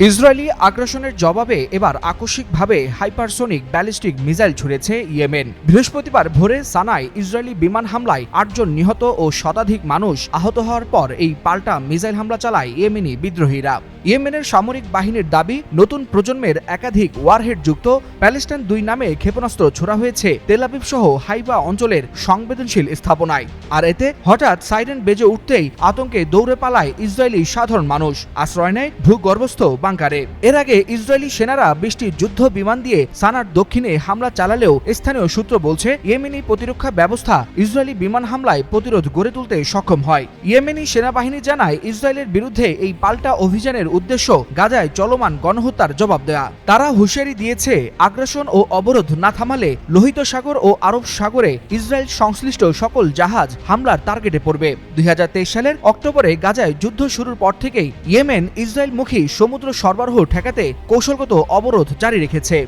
Israeli আগ্রাসনের জবাবে এবার আকস্মিকভাবে হাইপারসোনিক ব্যালিস্টিক মিসাইল ছুড়েছে ইয়েমেন। বৃহস্পতিবার ভোরে সানায় ইসরায়েলি বিমান হামলায় আটজন নিহত ও শতাধিক মানুষ আহত হওয়ার পর এই পাল্টা মিসাইল হামলা চালায় ইয়েমেনি বিদ্রোহীরা। ইয়েমেনের সামরিক বাহিনীর দাবি, নতুন প্রজন্মের একাধিক ওয়ারহেড যুক্ত প্যালেস্টাইন দুই নামে ক্ষেপণাস্ত্র ছোড়া হয়েছে তেলাবিব সহ হাইবা অঞ্চলের সংবেদনশীল স্থাপনায়। আর এতে হঠাৎ সাইরেন বেজে উঠতেই আতঙ্কে দৌড়ে পালায় ইসরায়েলি সাধারণ মানুষ। আশ্রয় নেয় ভূগর্ভস্থ বাংকারে এর আগে ইসরায়েলি সেনারা বৃষ্টি যুদ্ধ বিমান দিয়ে সানার দক্ষিণে হামলা চালালেও স্থানীয় সূত্র বলছে, ইয়েমেনি প্রতিরক্ষা ব্যবস্থা ইসরায়েলি বিমান হামলায় প্রতিরোধ গড়ে তুলতে সক্ষম হয়। ইয়েমেনি সেনাবাহিনী জানায়, ইসরায়েলের বিরুদ্ধে এই পাল্টা অভিযানের উদ্দেশ্য গাজায় চলমান গণহত্যার জবাব দেয়া। তারা হুঁশিয়ারি দিয়েছে, আগ্রাসন ও অবরোধ না থামালে লোহিত সাগর ও আরব সাগরে ইসরায়েল সংশ্লিষ্ট সকল জাহাজ হামলার টার্গেটে পড়বে। দুই হাজার তেইশ সালের অক্টোবরে গাজায় যুদ্ধ শুরুর পর থেকেই ইয়েমেন ইসরায়েলমুখী সমুদ্র সরবরাহ ঠেকাতে কৌশলগত অবরোধ জারি রেখেছে।